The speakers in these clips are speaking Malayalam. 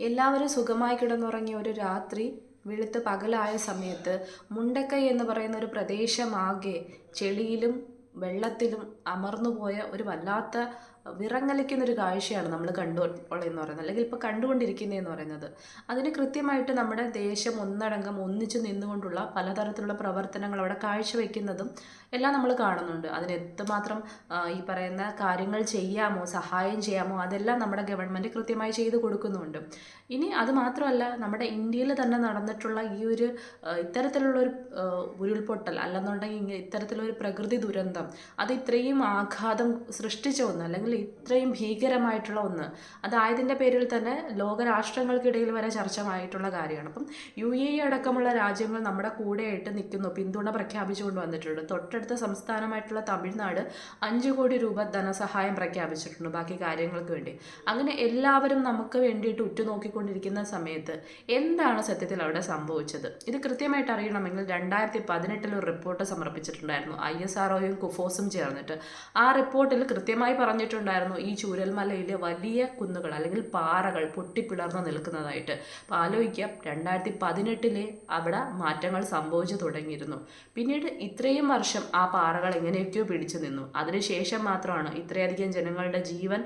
എല്ലാവരും സുഖമായി കിടന്നുറങ്ങിയ ഒരു രാത്രി വെളുത്ത് പകലായ സമയത്ത് മുണ്ടക്കൈ എന്ന് പറയുന്ന ഒരു പ്രദേശമാകെ ചെളിയിലും വെള്ളത്തിലും അമർന്നുപോയ ഒരു വല്ലാത്ത വിറങ്ങലിക്കുന്ന ഒരു കാഴ്ചയാണ് നമ്മൾ കണ്ടു ഉള്ളതെന്ന് പറയുന്നത്. അല്ലെങ്കിൽ ഇപ്പോൾ കണ്ടുകൊണ്ടിരിക്കുന്നതെന്ന് പറയുന്നത്. അതിന് കൃത്യമായിട്ട് നമ്മുടെ ദേശം ഒന്നടങ്കം ഒന്നിച്ചു നിന്നുകൊണ്ടുള്ള പലതരത്തിലുള്ള പ്രവർത്തനങ്ങൾ അവിടെ കാഴ്ചവെക്കുന്നതും എല്ലാം നമ്മൾ കാണുന്നുണ്ട്. അതിന് എത്രമാത്രം ഈ പറയുന്ന കാര്യങ്ങൾ ചെയ്യാമോ സഹായം ചെയ്യാമോ അതെല്ലാം നമ്മുടെ ഗവൺമെന്റ് കൃത്യമായി ചെയ്തു കൊടുക്കുന്നുണ്ട്. ഇനി അത് മാത്രമല്ല നമ്മുടെ ഇന്ത്യയിൽ തന്നെ നടന്നിട്ടുള്ള ഈ ഒരു ഇത്തരത്തിലുള്ള ഒരു ഉരുൾപൊട്ടൽ അല്ലെന്നുണ്ടെങ്കിൽ ഇത്തരത്തിലുള്ള ഒരു പ്രകൃതി ദുരന്തം അത് ഇത്രയും ആഘാതം സൃഷ്ടിച്ച ഒന്ന് അല്ലെങ്കിൽ ഇത്രയും ഭീകരമായിട്ടുള്ള ഒന്ന്. അതായതിന്റെ പേരിൽ തന്നെ ലോകരാഷ്ട്രങ്ങൾക്കിടയിൽ വരെ ചർച്ചമായിട്ടുള്ള കാര്യമാണ്. അപ്പം യു എ അടക്കമുള്ള രാജ്യങ്ങൾ നമ്മുടെ കൂടെയായിട്ട് നിൽക്കുന്നു. പിന്തുണ പ്രഖ്യാപിച്ചുകൊണ്ട് വന്നിട്ടുണ്ട്. തൊട്ടടുത്ത സംസ്ഥാനമായിട്ടുള്ള തമിഴ്നാട് അഞ്ച് കോടി രൂപ ധനസഹായം പ്രഖ്യാപിച്ചിട്ടുണ്ട് ബാക്കി കാര്യങ്ങൾക്ക് വേണ്ടി. അങ്ങനെ എല്ലാവരും നമുക്ക് വേണ്ടിയിട്ട് ഉറ്റുനോക്കിക്കൊണ്ടിരിക്കുന്ന സമയത്ത് എന്താണ് സത്യത്തിൽ അവിടെ സംഭവിച്ചത്? ഇത് കൃത്യമായിട്ട് അറിയണമെങ്കിൽ രണ്ടായിരത്തി പതിനെട്ടിൽ ഒരു റിപ്പോർട്ട് സമർപ്പിച്ചിട്ടുണ്ടായിരുന്നു. ഐ എസ് ആർഒയും കുഫോസും ചേർന്നിട്ട്. ആ റിപ്പോർട്ടിൽ കൃത്യമായി പറഞ്ഞിട്ടുണ്ടായിരുന്നു ഈ ചൂരൽമലയിൽ വലിയ കുന്നുകൾ അല്ലെങ്കിൽ പാറകൾ പൊട്ടിപ്പിളർന്ന് നിൽക്കുന്നതായിട്ട്. അപ്പോൾ ആലോചിക്കാം രണ്ടായിരത്തി പതിനെട്ടിലെ അവിടെ മാറ്റങ്ങൾ സംഭവിച്ചു തുടങ്ങിയിരുന്നു. പിന്നീട് ഇത്രയും വർഷം ആ പാറകൾ എങ്ങനെയൊക്കെയോ പിടിച്ചു നിന്നു. അതിനുശേഷം മാത്രമാണ് ഇത്രയധികം ജനങ്ങളുടെ ജീവൻ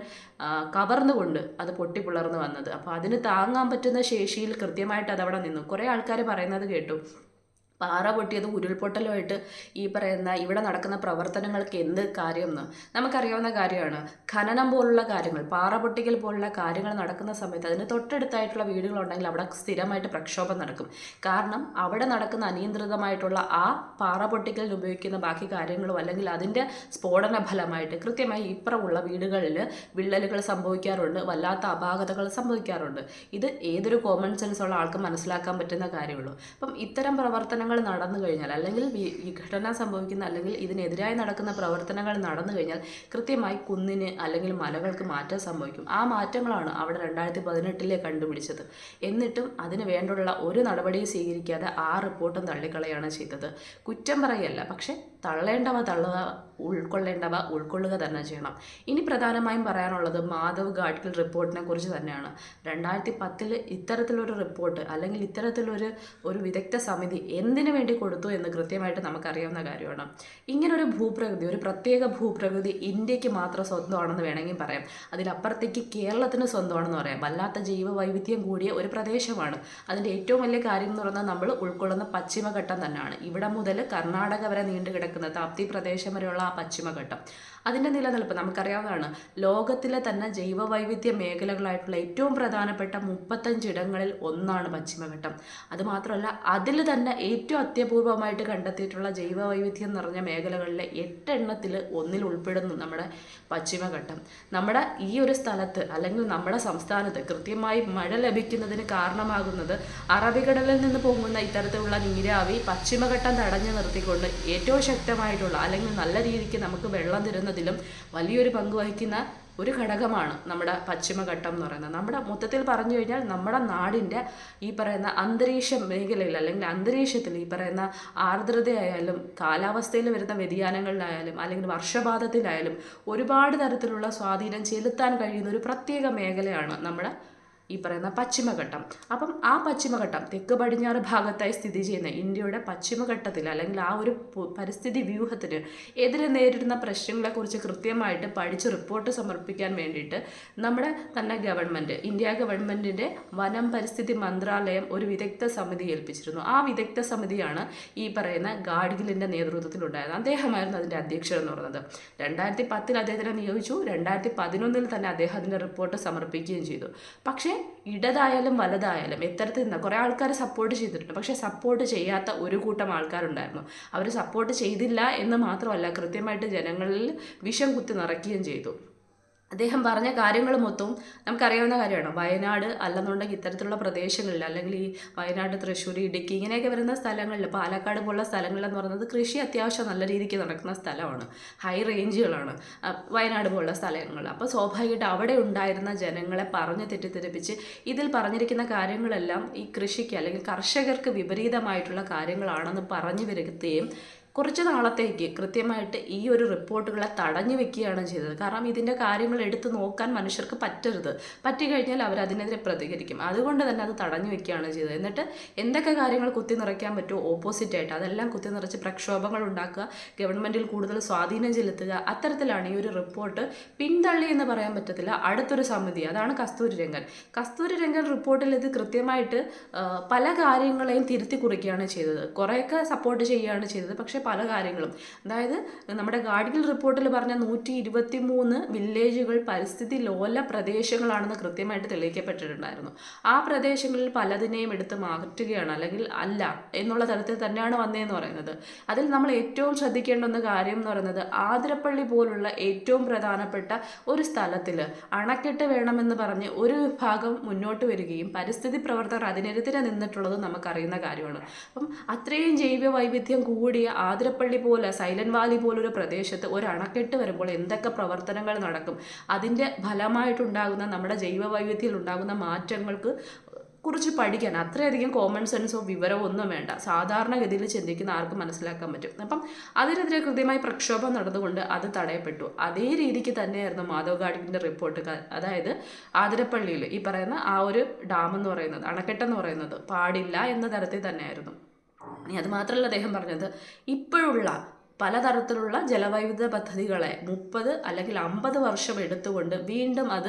കവർന്നുകൊണ്ട് അത് പൊട്ടിപ്പിളർന്നു വന്നത്. അപ്പോൾ അതിന് താങ്ങാൻ പറ്റുന്ന ശേഷിയിൽ കൃത്യമായിട്ട് അതവിടെ നിന്നു. കുറേ ആൾക്കാർ പറയുന്നത് കേട്ടു. പാറ പൊട്ടിയത് ഉരുൾപൊട്ടലുമായിട്ട് ഈ പറയുന്ന ഇവിടെ നടക്കുന്ന പ്രവർത്തനങ്ങൾക്ക് എന്ത് കാര്യമെന്ന് നമുക്കറിയാവുന്ന കാര്യമാണ്. ഖനനം പോലുള്ള കാര്യങ്ങൾ പാറ പൊട്ടിക്കൽ പോലുള്ള കാര്യങ്ങൾ നടക്കുന്ന സമയത്ത് അതിന് തൊട്ടടുത്തായിട്ടുള്ള വീടുകളുണ്ടെങ്കിൽ അവിടെ സ്ഥിരമായിട്ട് പ്രക്ഷോഭം നടക്കും. കാരണം അവിടെ നടക്കുന്ന അനിയന്ത്രിതമായിട്ടുള്ള ആ പാറ പൊട്ടിക്കലിന് ഉപയോഗിക്കുന്ന ബാക്കി കാര്യങ്ങളും അല്ലെങ്കിൽ അതിന്റെ സ്ഫോടന ഫലമായിട്ട് കൃത്യമായി ഇപ്പുറമുള്ള വീടുകളിൽ വിള്ളലുകൾ സംഭവിക്കാറുണ്ട് വല്ലാത്ത അപാകതകൾ സംഭവിക്കാറുണ്ട്. ഇത് ഏതൊരു കോമൺ സെൻസ് ഉള്ള ആൾക്കും മനസ്സിലാക്കാൻ പറ്റുന്ന കാര്യമുള്ളൂ. അപ്പം ഇത്തരം പ്രവർത്തനങ്ങൾ നടന്നു കഴിഞ്ഞാൽ അല്ലെങ്കിൽ ഈ ഘടന സംഭവിക്കുന്ന അല്ലെങ്കിൽ ഇതിനെതിരായി നടക്കുന്ന പ്രവർത്തനങ്ങൾ നടന്നു കഴിഞ്ഞാൽ കൃത്യമായി കുന്നിന് അല്ലെങ്കിൽ മലകൾക്ക് മാറ്റം സംഭവിക്കും. ആ മാറ്റങ്ങളാണ് അവിടെ രണ്ടായിരത്തി പതിനെട്ടിലെ കണ്ടുപിടിച്ചത്. എന്നിട്ടും അതിന് വേണ്ടുള്ള ഒരു നടപടിയും സ്വീകരിക്കാതെ ആ റിപ്പോർട്ടും തള്ളിക്കളയാണ് ചെയ്തത്. കുറ്റം പറയല്ല പക്ഷേ തള്ളേണ്ടവ തള്ളുക ഉൾക്കൊള്ളേണ്ടവ ഉൾക്കൊള്ളുക തന്നെ ചെയ്യണം. ഇനി പ്രധാനമായും പറയാനുള്ളത് മാധവ് ഗാഡ്ഗിൽ റിപ്പോർട്ടിനെ കുറിച്ച് തന്നെയാണ്. രണ്ടായിരത്തി പത്തിൽ ഇത്തരത്തിലൊരു റിപ്പോർട്ട് അല്ലെങ്കിൽ ഇത്തരത്തിലൊരു ഒരു വിദഗ്ധ സമിതി എന്തിനു വേണ്ടി കൊടുത്തു എന്ന് കൃത്യമായിട്ട് നമുക്കറിയാവുന്ന കാര്യമാണ്. ഇങ്ങനൊരു ഭൂപ്രകൃതി ഒരു പ്രത്യേക ഭൂപ്രകൃതി ഇന്ത്യയ്ക്ക് മാത്രം സ്വന്തമാണെന്ന് വേണമെങ്കിൽ പറയാം. അതിലപ്പുറത്തേക്ക് കേരളത്തിന് സ്വന്തമാണെന്ന് പറയാം. വല്ലാത്ത ജൈവ വൈവിധ്യം കൂടിയ ഒരു പ്രദേശമാണ്. അതിന്റെ ഏറ്റവും വലിയ കാര്യം എന്ന് പറഞ്ഞാൽ നമ്മൾ ഉൾക്കൊള്ളുന്ന പശ്ചിമഘട്ടം തന്നെയാണ്. ഇവിടെ മുതൽ കർണാടക വരെ നീണ്ടു കിടക്കുന്ന താപ്തി പ്രദേശം വരെയുള്ള ആ പശ്ചിമഘട്ടം. അതിന്റെ നിലനിൽപ്പ് നമുക്കറിയാവുന്നതാണ്. ലോകത്തിലെ തന്നെ ജൈവ വൈവിധ്യ മേഖലകളായിട്ടുള്ള ഏറ്റവും പ്രധാനപ്പെട്ട മുപ്പത്തഞ്ച് ഇടങ്ങളിൽ ഒന്നാണ് പശ്ചിമഘട്ടം അതുമാത്രമല്ല അതിൽ തന്നെ ഏറ്റവും അത്യപൂർവമായിട്ട് കണ്ടെത്തിയിട്ടുള്ള ജൈവ വൈവിധ്യം നിറഞ്ഞ മേഖലകളിലെ എട്ടെണ്ണത്തിൽ ഒന്നിൽ ഉൾപ്പെടുന്നു നമ്മുടെ പശ്ചിമഘട്ടം നമ്മുടെ ഈ ഒരു സ്ഥലത്ത് അല്ലെങ്കിൽ നമ്മുടെ സംസ്ഥാനത്ത് കൃത്യമായി മഴ ലഭിക്കുന്നതിന് കാരണമാകുന്നത് അറബിക്കടലിൽ നിന്ന് പോകുന്ന ഇത്തരത്തിലുള്ള നീരാവി പശ്ചിമഘട്ടം തടഞ്ഞു നിർത്തിക്കൊണ്ട് ഏറ്റവും ശക്തമായിട്ടുള്ള അല്ലെങ്കിൽ നല്ല രീതിക്ക് നമുക്ക് വെള്ളം തരുന്നതിലും വലിയൊരു പങ്ക് വഹിക്കുന്ന ഒരു ഘടകമാണ് നമ്മുടെ പശ്ചിമഘട്ടം എന്ന് പറയുന്നത്. നമ്മുടെ മൊത്തത്തിൽ പറഞ്ഞു കഴിഞ്ഞാൽ നമ്മുടെ നാടിന്റെ ഈ പറയുന്ന അന്തരീക്ഷ മേഖലയിൽ അല്ലെങ്കിൽ അന്തരീക്ഷത്തിൽ ഈ പറയുന്ന ആർദ്രതയായാലും കാലാവസ്ഥയിൽ വരുന്ന വ്യതിയാനങ്ങളിലായാലും അല്ലെങ്കിൽ വർഷപാതത്തിലായാലും ഒരുപാട് തരത്തിലുള്ള സ്വാധീനം ചെലുത്താൻ കഴിയുന്ന ഒരു പ്രത്യേക മേഖലയാണ് നമ്മുടെ ഈ പറയുന്ന പശ്ചിമഘട്ടം. അപ്പം ആ പശ്ചിമഘട്ടം തെക്ക് പടിഞ്ഞാറ് ഭാഗത്തായി സ്ഥിതി ചെയ്യുന്ന ഇന്ത്യയുടെ പശ്ചിമഘട്ടത്തിൽ അല്ലെങ്കിൽ ആ ഒരു പരിസ്ഥിതി വ്യൂഹത്തിന് എതിരെ നേരിടുന്ന പ്രശ്നങ്ങളെക്കുറിച്ച് കൃത്യമായിട്ട് പഠിച്ച് റിപ്പോർട്ട് സമർപ്പിക്കാൻ വേണ്ടിയിട്ട് നമ്മുടെ തന്നെ ഗവൺമെന്റ് ഇന്ത്യ ഗവൺമെന്റിന്റെ വനം പരിസ്ഥിതി മന്ത്രാലയം ഒരു വിദഗ്ധ സമിതി ഏൽപ്പിച്ചിരുന്നു. ആ വിദഗ്ധ സമിതിയാണ് ഈ പറയുന്ന ഗാഡ്ഗിലിന്റെ നേതൃത്വത്തിലുണ്ടായത് അദ്ദേഹമായിരുന്നു അതിന്റെ അധ്യക്ഷൻ എന്ന് പറയുന്നത്. രണ്ടായിരത്തി പത്തിൽ അദ്ദേഹത്തിനെ നിയോഗിച്ചു. രണ്ടായിരത്തി പതിനൊന്നിൽ തന്നെ അദ്ദേഹത്തിന്റെ റിപ്പോർട്ട് സമർപ്പിക്കുകയും ചെയ്തു. പക്ഷേ ഇടതായാലും വലതായാലും എത്തരത്തിൽ നിന്നാൽ കുറേ ആൾക്കാർ സപ്പോർട്ട് ചെയ്തിട്ടുണ്ട്. പക്ഷേ സപ്പോർട്ട് ചെയ്യാത്ത ഒരു കൂട്ടം ആൾക്കാരുണ്ടായിരുന്നു. അവർ സപ്പോർട്ട് ചെയ്തില്ല എന്ന് മാത്രമല്ല കൃത്യമായിട്ട് ജനങ്ങളിൽ വിഷം കുത്തി നിറയ്ക്കുകയും ചെയ്തു. അദ്ദേഹം പറഞ്ഞ കാര്യങ്ങൾ മൊത്തവും നമുക്കറിയാവുന്ന കാര്യമാണ്. വയനാട് അല്ലെന്നുണ്ടെങ്കിൽ ഇത്തരത്തിലുള്ള പ്രദേശങ്ങളിൽ അല്ലെങ്കിൽ ഈ വയനാട് തൃശ്ശൂർ ഇടുക്കി ഇങ്ങനെയൊക്കെ വരുന്ന സ്ഥലങ്ങളിൽ പാലക്കാട് പോലുള്ള സ്ഥലങ്ങളെന്ന് പറയുന്നത് കൃഷി അത്യാവശ്യം നല്ല രീതിക്ക് നടക്കുന്ന സ്ഥലമാണ്. ഹൈ റേഞ്ചുകളാണ് വയനാട് പോലുള്ള സ്ഥലങ്ങൾ. അപ്പോൾ സ്വാഭാവികമായിട്ട് അവിടെ ഉണ്ടായിരുന്ന ജനങ്ങളെ പറഞ്ഞ് തെറ്റിദ്ധരിപ്പിച്ച് ഇതിൽ പറഞ്ഞിരിക്കുന്ന കാര്യങ്ങളെല്ലാം ഈ കൃഷിക്ക് അല്ലെങ്കിൽ കർഷകർക്ക് വിപരീതമായിട്ടുള്ള കാര്യങ്ങളാണെന്ന് പറഞ്ഞു വരുത്തുകയും കുറച്ച് നാളത്തേക്ക് കൃത്യമായിട്ട് ഈ ഒരു റിപ്പോർട്ടുകളെ തടഞ്ഞു വെക്കുകയാണ് ചെയ്തത്. കാരണം ഇതിന്റെ കാര്യങ്ങൾ എടുത്തു നോക്കാൻ മനുഷ്യർക്ക് പറ്റരുത്. പറ്റിക്കഴിഞ്ഞാൽ അവർ അതിനെതിരെ പ്രതികരിക്കും. അതുകൊണ്ട് തന്നെ അത് തടഞ്ഞു വെക്കുകയാണ് ചെയ്തത്. എന്നിട്ട് എന്തൊക്കെ കാര്യങ്ങൾ കുത്തി നിറയ്ക്കാൻ പറ്റുമോ? ഓപ്പോസിറ്റ് ആയിട്ട് അതെല്ലാം കുത്തി നിറച്ച് പ്രക്ഷോഭങ്ങൾ ഉണ്ടാക്കുക ഗവൺമെന്റിൽ കൂടുതൽ സ്വാധീനം ചെലുത്തുക അത്തരത്തിലാണ് ഈ ഒരു റിപ്പോർട്ട് പിന്തള്ളി എന്ന് പറയാൻ പറ്റത്തില്ല. അടുത്തൊരു സമിതി അതാണ് കസ്തൂരി രംഗൻ. കസ്തൂരി രംഗൻ റിപ്പോർട്ടിൽ ഇത് കൃത്യമായിട്ട് പല കാര്യങ്ങളെയും തിരുത്തി കുറിക്കുകയാണ് ചെയ്തത്. കുറേയൊക്കെ സപ്പോർട്ട് ചെയ്യുകയാണ് ചെയ്തത്. പക്ഷേ പല കാര്യങ്ങളും. അതായത് നമ്മുടെ ഗാഡ്ഗിൽ റിപ്പോർട്ടിൽ പറഞ്ഞ നൂറ്റി ഇരുപത്തി മൂന്ന് വില്ലേജുകൾ പരിസ്ഥിതി ലോല പ്രദേശങ്ങളാണെന്ന് കൃത്യമായിട്ട് തെളിയിക്കപ്പെട്ടിട്ടുണ്ടായിരുന്നു. ആ പ്രദേശങ്ങളിൽ പലതിനെയും എടുത്ത് മാറ്റുകയാണ് അല്ലെങ്കിൽ അല്ല എന്നുള്ള തരത്തിൽ തന്നെയാണ് വന്നതെന്ന് പറയുന്നത്. അതിൽ നമ്മൾ ഏറ്റവും ശ്രദ്ധിക്കേണ്ട ഒന്ന് കാര്യം എന്ന് പറയുന്നത് ആതിരപ്പള്ളി പോലുള്ള ഏറ്റവും പ്രധാനപ്പെട്ട ഒരു സ്ഥലത്തിൽ അണക്കെട്ട് വേണമെന്ന് പറഞ്ഞ് ഒരു വിഭാഗം മുന്നോട്ട് വരികയും പരിസ്ഥിതി പ്രവർത്തകർ അതിനെതിരെ നിന്നിട്ടുള്ളത് നമുക്കറിയുന്ന കാര്യമാണ്. അപ്പം അത്രയും ജൈവ വൈവിധ്യം കൂടിയ ആതിരപ്പള്ളി പോലെ സൈലന്റ് വാലി പോലൊരു പ്രദേശത്ത് ഒരു അണക്കെട്ട് വരുമ്പോൾ എന്തൊക്കെ പ്രവർത്തനങ്ങൾ നടക്കും? അതിന്റെ ഫലമായിട്ടുണ്ടാകുന്ന നമ്മുടെ ജൈവ വൈവിധ്യത്തിൽ ഉണ്ടാകുന്ന മാറ്റങ്ങൾക്ക് കുറിച്ച് പഠിക്കാൻ അത്രയധികം കോമൺ സെൻസോ വിവരമോ ഒന്നും വേണ്ട. സാധാരണഗതിയിൽ ചിന്തിക്കുന്ന ആർക്കും മനസ്സിലാക്കാൻ പറ്റും. അപ്പം അതിനെതിരെ കൃത്യമായി പ്രക്ഷോഭം നടന്നുകൊണ്ട് അത് തടയപ്പെട്ടു. അതേ രീതിക്ക് തന്നെയായിരുന്നു മാധവ് ഗാഡ്ഗിന്റെ റിപ്പോർട്ട് അതായത് ആതിരപ്പള്ളിയിൽ ഈ പറയുന്ന ആ ഒരു ഡാം എന്ന് പറയുന്നത് അണക്കെട്ടെന്ന് പറയുന്നത്. പാടില്ല എന്ന തരത്തിൽ തന്നെയായിരുന്നു. ഇനി അത് മാത്രമല്ല അദ്ദേഹം പറഞ്ഞത് ഇപ്പോഴുള്ള പലതരത്തിലുള്ള ജലവൈദ്യുത പദ്ധതികളെ മുപ്പത് അല്ലെങ്കിൽ അമ്പത് വർഷം എടുത്തുകൊണ്ട് വീണ്ടും അത്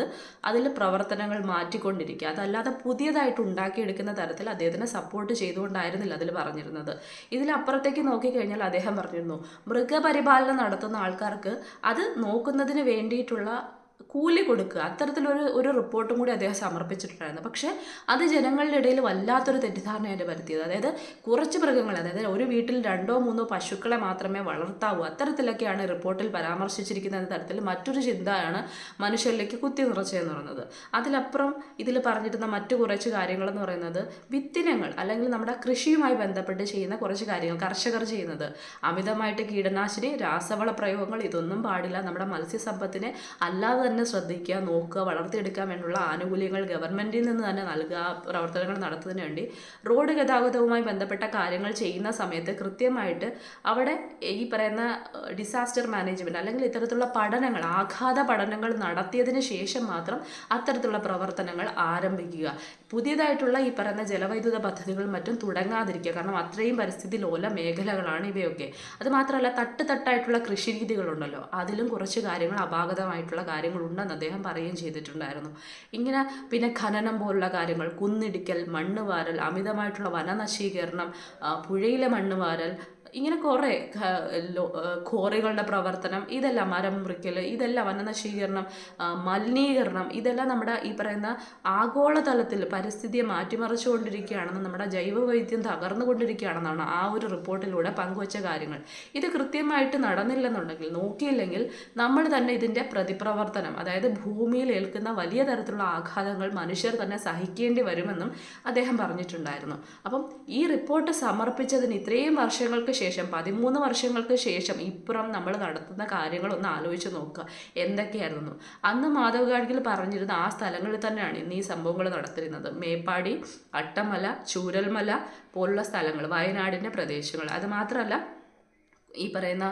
അതിൽ പ്രവർത്തനങ്ങൾ മാറ്റിക്കൊണ്ടിരിക്കുക. അതല്ലാതെ പുതിയതായിട്ട് ഉണ്ടാക്കിയെടുക്കുന്ന തരത്തിൽ അദ്ദേഹത്തിനെ സപ്പോർട്ട് ചെയ്തുകൊണ്ടായിരുന്നില്ല അതിൽ പറഞ്ഞിരുന്നത്. ഇതിലപ്പുറത്തേക്ക് നോക്കിക്കഴിഞ്ഞാൽ അദ്ദേഹം പറഞ്ഞിരുന്നു മൃഗപരിപാലനം നടത്തുന്ന ആൾക്കാർക്ക് അത് നോക്കുന്നതിന് വേണ്ടിയിട്ടുള്ള കൂലി കൊടുക്കുക. അത്തരത്തിലൊരു ഒരു റിപ്പോർട്ടും കൂടി അദ്ദേഹം സമർപ്പിച്ചിട്ടുണ്ടായിരുന്നു. പക്ഷേ അത് ജനങ്ങളുടെ ഇടയിൽ വല്ലാത്തൊരു തെറ്റിദ്ധാരണയായിട്ട് വരുത്തിയത്. അതായത് കുറച്ച് മൃഗങ്ങൾ അതായത് ഒരു വീട്ടിൽ രണ്ടോ മൂന്നോ പശുക്കളെ മാത്രമേ വളർത്താവൂ. അത്തരത്തിലൊക്കെയാണ് റിപ്പോർട്ടിൽ പരാമർശിച്ചിരിക്കുന്ന തരത്തിൽ മറ്റൊരു ചിന്തയാണ് മനുഷ്യരിലേക്ക് കുത്തി നിറച്ചതെന്ന് പറയുന്നത്. അതിലപ്പുറം ഇതിൽ പറഞ്ഞിരുന്ന മറ്റു കുറച്ച് കാര്യങ്ങളെന്ന് പറയുന്നത് വിത്തിനങ്ങൾ അല്ലെങ്കിൽ നമ്മുടെ കൃഷിയുമായി ബന്ധപ്പെട്ട് ചെയ്യുന്ന കുറച്ച് കാര്യങ്ങൾ കർഷകർ ചെയ്യുന്നത്. അമിതമായിട്ട് കീടനാശിനി രാസവള പ്രയോഗങ്ങൾ ഇതൊന്നും പാടില്ല. നമ്മുടെ മത്സ്യസമ്പത്തിനെ അല്ലാതെ തന്നെ ശ്രദ്ധിക്കുക നോക്കുക വളർത്തിയെടുക്കാൻ വേണ്ടിയുള്ള ആനുകൂല്യങ്ങൾ ഗവൺമെന്റിൽ നിന്ന് തന്നെ നൽകുക പ്രവർത്തനങ്ങൾ നടത്തുന്നതിന് വേണ്ടി റോഡ് ഗതാഗതവുമായി ബന്ധപ്പെട്ട കാര്യങ്ങൾ ചെയ്യുന്ന സമയത്ത് കൃത്യമായിട്ട് അവിടെ ഈ പറയുന്ന ഡിസാസ്റ്റർ മാനേജ്മെന്റ് അല്ലെങ്കിൽ ഇത്തരത്തിലുള്ള പഠനങ്ങൾ ആഘാത പഠനങ്ങൾ നടത്തിയതിന് ശേഷം മാത്രം അത്തരത്തിലുള്ള പ്രവർത്തനങ്ങൾ ആരംഭിക്കുക. പുതിയതായിട്ടുള്ള ഈ പറയുന്ന ജലവൈദ്യുത പദ്ധതികളും മറ്റും തുടങ്ങാതിരിക്കുക. കാരണം അത്രയും പരിസ്ഥിതി ലോല മേഖലകളാണ് ഇവയൊക്കെ. അതുമാത്രമല്ല തട്ട് തട്ടായിട്ടുള്ള കൃഷി രീതികളുണ്ടല്ലോ. അതിലും കുറച്ച് കാര്യങ്ങൾ അപാകതമായിട്ടുള്ള കാര്യങ്ങളുണ്ടെന്ന് അദ്ദേഹം പറയുകയും ചെയ്തിട്ടുണ്ടായിരുന്നു. ഇങ്ങനെ പിന്നെ ഖനനം പോലുള്ള കാര്യങ്ങൾ കുന്നിടിക്കൽ മണ്ണ് വാരൽ അമിതമായിട്ടുള്ള വനനശീകരണം പുഴയിലെ മണ്ണ് വാരൽ ഇങ്ങനെ കുറേ ക്വാറികളുടെ പ്രവർത്തനം ഇതെല്ലാം മരം മുറിക്കൽ ഇതെല്ലാം വനനശീകരണം മലിനീകരണം ഇതെല്ലാം നമ്മുടെ ഈ പറയുന്ന ആഗോളതലത്തിൽ പരിസ്ഥിതിയെ മാറ്റിമറിച്ചുകൊണ്ടിരിക്കുകയാണെന്ന് നമ്മുടെ ജൈവവൈദ്യം തകർന്നുകൊണ്ടിരിക്കുകയാണെന്നാണ് ആ ഒരു റിപ്പോർട്ടിലൂടെ പങ്കുവച്ച കാര്യങ്ങൾ. ഇത് കൃത്യമായിട്ട് നടന്നില്ലെന്നുണ്ടെങ്കിൽ നോക്കിയില്ലെങ്കിൽ നമ്മൾ തന്നെ ഇതിന്റെ പ്രതിപ്രവർത്തനം അതായത് ഭൂമിയിൽ ഏൽക്കുന്ന വലിയ തരത്തിലുള്ള ആഘാതങ്ങൾ മനുഷ്യർ തന്നെ സഹിക്കേണ്ടി വരുമെന്നും അദ്ദേഹം പറഞ്ഞിട്ടുണ്ടായിരുന്നു. അപ്പം ഈ റിപ്പോർട്ട് സമർപ്പിച്ചതിന് ഇത്രയും വർഷങ്ങൾക്ക് ശേഷം പതിമൂന്ന് വർഷങ്ങൾക്ക് ശേഷം ഇപ്പുറം നമ്മൾ നടത്തുന്ന കാര്യങ്ങൾ ഒന്ന് ആലോചിച്ച് നോക്കുക. എന്തൊക്കെയായിരുന്നു? അന്ന് മാധവ് ഗാഡ്ഗിൽ പറഞ്ഞിരുന്ന ആ സ്ഥലങ്ങളിൽ തന്നെയാണ് ഇന്ന് ഈ സംഭവങ്ങൾ നടത്തിയിരുന്നത്. മേപ്പാടി അട്ടമല ചൂരൽമല പോലുള്ള സ്ഥലങ്ങൾ വയനാടിന്റെ പ്രദേശങ്ങൾ. അത് മാത്രമല്ല ഈ പറയുന്ന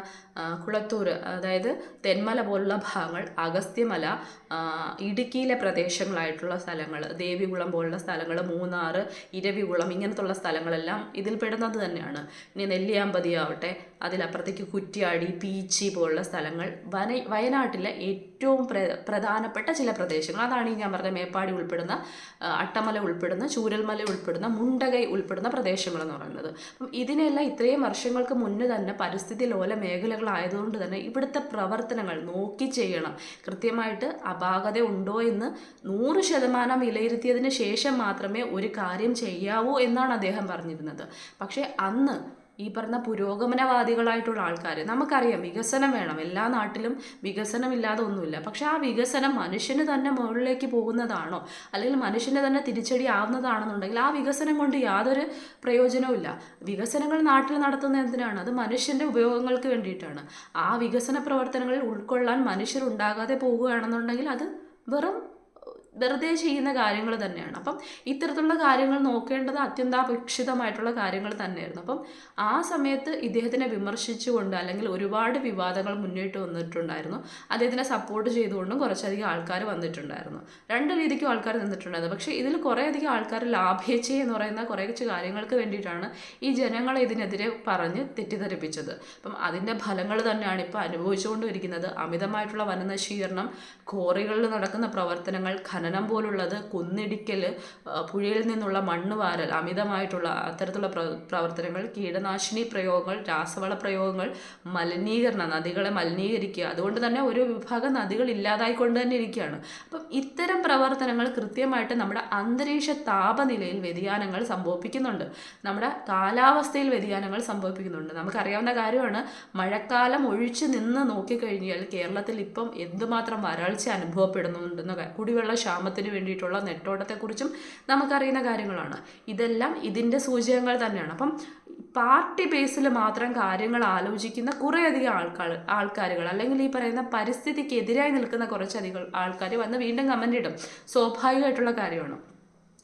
കുളത്തൂർ അതായത് തെന്മല പോലുള്ള ഭാഗങ്ങൾ അഗസ്ത്യമല ഇടുക്കിയിലെ പ്രദേശങ്ങളായിട്ടുള്ള സ്ഥലങ്ങൾ ദേവികുളം പോലുള്ള സ്ഥലങ്ങൾ മൂന്നാറ് ഇരവികുളം ഇങ്ങനത്തുള്ള സ്ഥലങ്ങളെല്ലാം ഇതിൽ പെടുന്നത് തന്നെയാണ്. ഇനി നെല്ലിയാമ്പതി ആവട്ടെ അതിലപ്പുറത്തേക്ക് കുറ്റ്യാടി പീച്ചി പോലുള്ള സ്ഥലങ്ങൾ. വന വയനാട്ടിലെ ഏറ്റവും പ്ര പ്രധാനപ്പെട്ട ചില പ്രദേശങ്ങൾ. അതാണ് ഈ ഞാൻ പറഞ്ഞ മേപ്പാടി ഉൾപ്പെടുന്ന അട്ടമല ഉൾപ്പെടുന്ന ചൂരൽമല ഉൾപ്പെടുന്ന മുണ്ടകൈ ഉൾപ്പെടുന്ന പ്രദേശങ്ങൾ എന്ന് പറയുന്നത്. അപ്പം ഇതിനെല്ലാം ഇത്രയും വർഷങ്ങൾക്ക് മുന്നേ തന്നെ പരിസ്ഥിതി ലോല മേഖലകളായതുകൊണ്ട് തന്നെ ഇവിടുത്തെ പ്രവർത്തനങ്ങൾ നോക്കി ചെയ്യണം. കൃത്യമായിട്ട് അപാകത ഉണ്ടോ എന്ന് നൂറ് ശതമാനം വിലയിരുത്തിയതിന് ശേഷം മാത്രമേ ഒരു കാര്യം ചെയ്യാവൂ എന്നാണ് അദ്ദേഹം പറഞ്ഞിരുന്നത്. പക്ഷേ അന്ന് ഈ പറഞ്ഞ പുരോഗമനവാദികളായിട്ടുള്ള ആൾക്കാർ നമുക്കറിയാം വികസനം വേണം. എല്ലാ നാട്ടിലും വികസനമില്ലാതെ ഒന്നുമില്ല. പക്ഷെ ആ വികസനം മനുഷ്യന് തന്നെ മുകളിലേക്ക് പോകുന്നതാണോ? അല്ലെങ്കിൽ മനുഷ്യന് തന്നെ തിരിച്ചടി ആവുന്നതാണെന്നുണ്ടെങ്കിൽ ആ വികസനം കൊണ്ട് യാതൊരു പ്രയോജനവുമില്ല വികസനങ്ങൾ നാട്ടിൽ നടത്തുന്ന എന്തിനാണ്? അത് മനുഷ്യന്റെ ഉപയോഗങ്ങൾക്ക് വേണ്ടിയിട്ടാണ്. ആ വികസന പ്രവർത്തനങ്ങളിൽ ഉൾക്കൊള്ളാൻ മനുഷ്യർ ഉണ്ടാകാതെ പോവുകയാണെന്നുണ്ടെങ്കിൽ അത് വെറും വെറുതെ ചെയ്യുന്ന കാര്യങ്ങൾ തന്നെയാണ്. അപ്പം ഇത്തരത്തിലുള്ള കാര്യങ്ങൾ നോക്കേണ്ടത് അത്യന്താപേക്ഷിതമായിട്ടുള്ള കാര്യങ്ങൾ തന്നെയായിരുന്നു. അപ്പം ആ സമയത്ത് ഇദ്ദേഹത്തിനെ വിമർശിച്ചുകൊണ്ട് അല്ലെങ്കിൽ ഒരുപാട് വിവാദങ്ങൾ മുന്നോട്ട് വന്നിട്ടുണ്ടായിരുന്നു. അദ്ദേഹത്തിനെ സപ്പോർട്ട് ചെയ്തുകൊണ്ടും കുറച്ചധികം ആൾക്കാർ വന്നിട്ടുണ്ടായിരുന്നു. രണ്ട് രീതിക്കും ആൾക്കാർ നിന്നിട്ടുണ്ടായിരുന്നു. പക്ഷേ ഇതിൽ കുറേയധികം ആൾക്കാർ ലാഭേച്ഛ എന്ന് പറയുന്ന കുറച്ച് കാര്യങ്ങൾക്ക് വേണ്ടിയിട്ടാണ് ഈ ജനങ്ങളെ ഇതിനെതിരെ പറഞ്ഞ് തെറ്റിദ്ധരിപ്പിച്ചത്. അപ്പം അതിന്റെ ഫലങ്ങൾ തന്നെയാണ് ഇപ്പോൾ അനുഭവിച്ചുകൊണ്ടിരിക്കുന്നത്. അമിതമായിട്ടുള്ള വനനശീകരണം കോറികളിൽ നടക്കുന്ന പ്രവർത്തനങ്ങൾ ഖനനം പോലുള്ളത് കുന്നിടിക്കൽ പുഴയിൽ നിന്നുള്ള മണ്ണ് വാരൽ അമിതമായിട്ടുള്ള അത്തരത്തിലുള്ള പ്ര- പ്രവർത്തനങ്ങൾ കീടനാശിനി പ്രയോഗങ്ങൾ രാസവള പ്രയോഗങ്ങൾ മലിനീകരണം നദികളെ മലിനീകരിക്കുക. അതുകൊണ്ട് തന്നെ ഒരു വിഭാഗം നദികൾ ഇല്ലാതായിക്കൊണ്ട് തന്നെ ഇരിക്കുകയാണ്. അപ്പം ഇത്തരം പ്രവർത്തനങ്ങൾ കൃത്യമായിട്ട് നമ്മുടെ അന്തരീക്ഷ താപനിലയിൽ വ്യതിയാനങ്ങൾ സംഭവിപ്പിക്കുന്നുണ്ട്. നമ്മുടെ കാലാവസ്ഥയിൽ വ്യതിയാനങ്ങൾ സംഭവിപ്പിക്കുന്നുണ്ട്. നമുക്കറിയാവുന്ന കാര്യമാണ് മഴക്കാലം ഒഴിച്ചു നിന്ന് നോക്കിക്കഴിഞ്ഞാൽ കേരളത്തിൽ ഇപ്പം എന്തുമാത്രം വരൾച്ച അനുഭവപ്പെടുന്നുണ്ടെന്ന് കുടിവെള്ള ക്ഷാമത്തിന് വേണ്ടിയിട്ടുള്ള നെട്ടോട്ടത്തെക്കുറിച്ചും നമുക്കറിയുന്ന കാര്യങ്ങളാണ്. ഇതെല്ലാം ഇതിന്റെ സൂചകങ്ങൾ തന്നെയാണ്. അപ്പം പാർട്ടി ബേസിൽ മാത്രം കാര്യങ്ങൾ ആലോചിക്കുന്ന കുറേയധികം ആൾക്കാർ ആൾക്കാരുകൾ അല്ലെങ്കിൽ ഈ പറയുന്ന പരിസ്ഥിതിക്ക് എതിരായി നിൽക്കുന്ന കുറച്ചധികം ആൾക്കാർ വന്ന് വീണ്ടും കമന്റ് ഇടും. സ്വാഭാവികമായിട്ടുള്ള കാര്യമാണ്.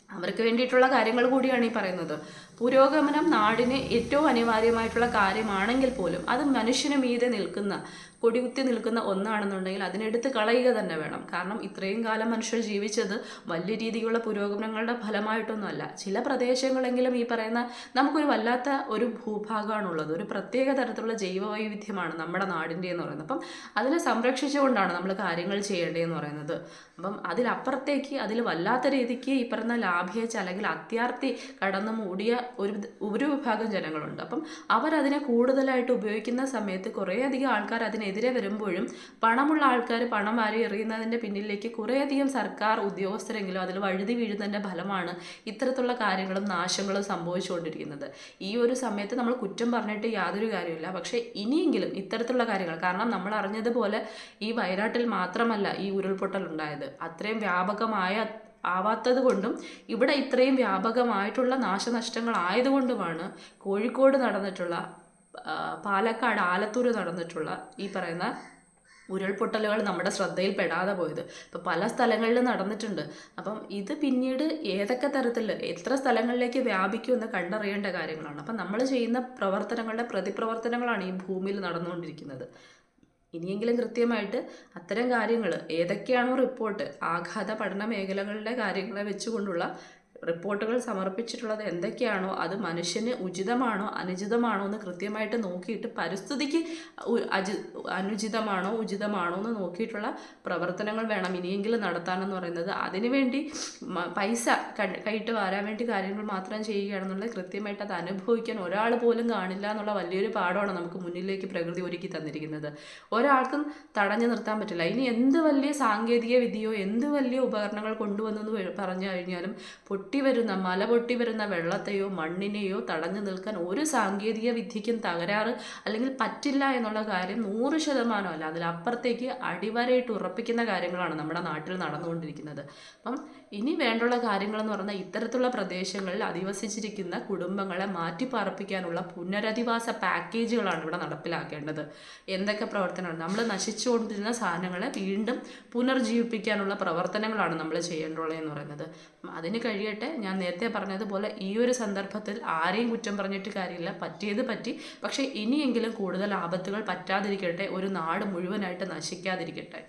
അവർക്ക് വേണ്ടിയിട്ടുള്ള കാര്യങ്ങൾ കൂടിയാണ് ഈ പറയുന്നത്. പുരോഗമനം നാടിന് ഏറ്റവും അനിവാര്യമായിട്ടുള്ള കാര്യമാണെങ്കിൽ പോലും അത് മനുഷ്യന് മീതെ നിൽക്കുന്ന കൊടികുത്തി നിൽക്കുന്ന ഒന്നാണെന്നുണ്ടെങ്കിൽ അതിനെടുത്ത് കളയുക തന്നെ വേണം. കാരണം ഇത്രയും കാലം മനുഷ്യർ ജീവിച്ചത് വലിയ രീതിയിലുള്ള പുരോഗമനങ്ങളുടെ ഫലമായിട്ടൊന്നുമല്ല. ചില പ്രദേശങ്ങളെങ്കിലും ഈ പറയുന്ന നമുക്കൊരു വല്ലാത്ത ഒരു ഭൂഭാഗമാണുള്ളത്. ഒരു പ്രത്യേക തരത്തിലുള്ള ജൈവവൈവിധ്യമാണ് നമ്മുടെ നാടിന്റെ എന്ന് പറയുന്നത്. അപ്പം അതിനെ സംരക്ഷിച്ചുകൊണ്ടാണ് നമ്മൾ കാര്യങ്ങൾ ചെയ്യേണ്ടതെന്ന് പറയുന്നത്. അപ്പം അതിലപ്പുറത്തേക്ക് അതിൽ വല്ലാത്ത രീതിക്ക് ഈ പറയുന്ന ലാഭേച്ച അല്ലെങ്കിൽ അത്യാർത്തി കടന്നു മൂടിയ ഒരു ഒരു വിഭാഗം ജനങ്ങളുണ്ട്. അപ്പം അവരതിനെ കൂടുതലായിട്ട് ഉപയോഗിക്കുന്ന സമയത്ത് കുറേയധികം ആൾക്കാർ അതിനെതിരെ വരുമ്പോഴും പണമുള്ള ആൾക്കാർ പണം വാരി എറിയുന്നതിന്റെ പിന്നിലേക്ക് കുറേയധികം സർക്കാർ ഉദ്യോഗസ്ഥരെങ്കിലും അതിൽ വഴുതി വീഴുന്നതിന്റെ ഫലമാണ് ഇത്തരത്തിലുള്ള കാര്യങ്ങളും നാശങ്ങളും സംഭവിച്ചുകൊണ്ടിരിക്കുന്നത്. ഈ ഒരു സമയത്ത് നമ്മൾ കുറ്റം പറഞ്ഞിട്ട് യാതൊരു കാര്യമില്ല പക്ഷേ ഇനിയെങ്കിലും ഇത്തരത്തിലുള്ള കാര്യങ്ങൾ കാരണം നമ്മൾ അറിഞ്ഞതുപോലെ ഈ വയനാട്ടിൽ മാത്രമല്ല ഈ ഉരുൾപൊട്ടൽ ഉണ്ടായത് അത്രയും വ്യാപകമായ ആവാത്തത് കൊണ്ടും ഇവിടെ ഇത്രയും വ്യാപകമായിട്ടുള്ള നാശനഷ്ടങ്ങൾ ആയതുകൊണ്ടുമാണ് കോഴിക്കോട് നടന്നിട്ടുള്ള പാലക്കാട് ആലത്തൂർ നടന്നിട്ടുള്ള ഈ പറയുന്ന ഉരുൾപൊട്ടലുകൾ നമ്മുടെ ശ്രദ്ധയിൽ പെടാതെ പോയത്. ഇപ്പം പല സ്ഥലങ്ങളിലും നടന്നിട്ടുണ്ട്. അപ്പം ഇത് പിന്നീട് ഏതൊക്കെ തരത്തിൽ എത്ര സ്ഥലങ്ങളിലേക്ക് വ്യാപിക്കുമെന്ന് കണ്ടറിയേണ്ട കാര്യങ്ങളാണ്. അപ്പം നമ്മൾ ചെയ്യുന്ന പ്രവർത്തനങ്ങളുടെ പ്രതിപ്രവർത്തനങ്ങളാണ് ഈ ഭൂമിയിൽ നടന്നുകൊണ്ടിരിക്കുന്നത്. ഇനിയെങ്കിലും കൃത്യമായിട്ട് അത്തരം കാര്യങ്ങൾ ഏതൊക്കെയാണോ റിപ്പോർട്ട് ആഘാത പഠന മേഖലകളുടെ കാര്യങ്ങളെ വെച്ചുകൊണ്ടുള്ള റിപ്പോർട്ടുകൾ സമർപ്പിച്ചിട്ടുള്ളത് എന്തൊക്കെയാണോ അത് മനുഷ്യന് ഉചിതമാണോ അനുചിതമാണോ എന്ന് കൃത്യമായിട്ട് നോക്കിയിട്ട് പരിസ്ഥിതിക്ക് അജി അനുചിതമാണോ ഉചിതമാണോ എന്ന് നോക്കിയിട്ടുള്ള പ്രവർത്തനങ്ങൾ വേണം ഇനിയെങ്കിലും നടത്താനെന്ന് പറയുന്നത്. അതിനുവേണ്ടി പൈസ കൈയിട്ട് വരാൻ വേണ്ടി കാര്യങ്ങൾ മാത്രം ചെയ്യുകയാണെന്നുള്ളത് കൃത്യമായിട്ട് അത് അനുഭവിക്കാൻ ഒരാൾ പോലും കാണില്ല എന്നുള്ള വലിയൊരു പാഠമാണ് നമുക്ക് മുന്നിലേക്ക് പ്രകൃതി ഒരുക്കി തന്നിരിക്കുന്നത്. ഒരാൾക്കും തടഞ്ഞു നിർത്താൻ പറ്റില്ല. ഇനി എന്ത് വലിയ സാങ്കേതിക വിദ്യയോ എന്ത് വലിയ ഉപകരണങ്ങൾ കൊണ്ടുവന്നെന്ന് പറഞ്ഞു കഴിഞ്ഞാലും പൊട്ടി വരുന്ന മല പൊട്ടി വരുന്ന വെള്ളത്തെയോ മണ്ണിനെയോ തടഞ്ഞു നിൽക്കാൻ ഒരു സാങ്കേതിക വിദ്യയ്ക്കും തകരാറ് അല്ലെങ്കിൽ പറ്റില്ല എന്നുള്ള കാര്യം നൂറ് ശതമാനമല്ല. അതിലപ്പുറത്തേക്ക് അടിവരയിട്ട് ഉറപ്പിക്കുന്ന കാര്യങ്ങളാണ് നമ്മുടെ നാട്ടിൽ നടന്നുകൊണ്ടിരിക്കുന്നത്. അപ്പം ഇനി വേണ്ടുള്ള കാര്യങ്ങളെന്ന് പറഞ്ഞാൽ ഇത്തരത്തിലുള്ള പ്രദേശങ്ങളിൽ അധിവസിച്ചിരിക്കുന്ന കുടുംബങ്ങളെ മാറ്റിപ്പാർപ്പിക്കാനുള്ള പുനരധിവാസ പാക്കേജുകളാണ് ഇവിടെ നടപ്പിലാക്കേണ്ടത്. എന്തൊക്കെ പ്രവർത്തനമാണ് നമ്മൾ നശിച്ചുകൊണ്ടിരുന്ന സാധനങ്ങളെ വീണ്ടും പുനർജീവിപ്പിക്കാനുള്ള പ്രവർത്തനങ്ങളാണ് നമ്മൾ ചെയ്യേണ്ടുള്ളതെന്ന് പറയുന്നത്. അതിന് കഴിയട്ടെ ഞാൻ നേരത്തെ പറഞ്ഞതുപോലെ ഈ ഒരു സന്ദർഭത്തിൽ ആരെയും കുറ്റം പറഞ്ഞിട്ട് കാര്യമില്ല. പറ്റിയത് പറ്റി. പക്ഷേ ഇനിയെങ്കിലും കൂടുതൽ ആപത്തുകൾ പറ്റാതിരിക്കട്ടെ ഒരു നാട് മുഴുവനായിട്ട് നശിക്കാതിരിക്കട്ടെ.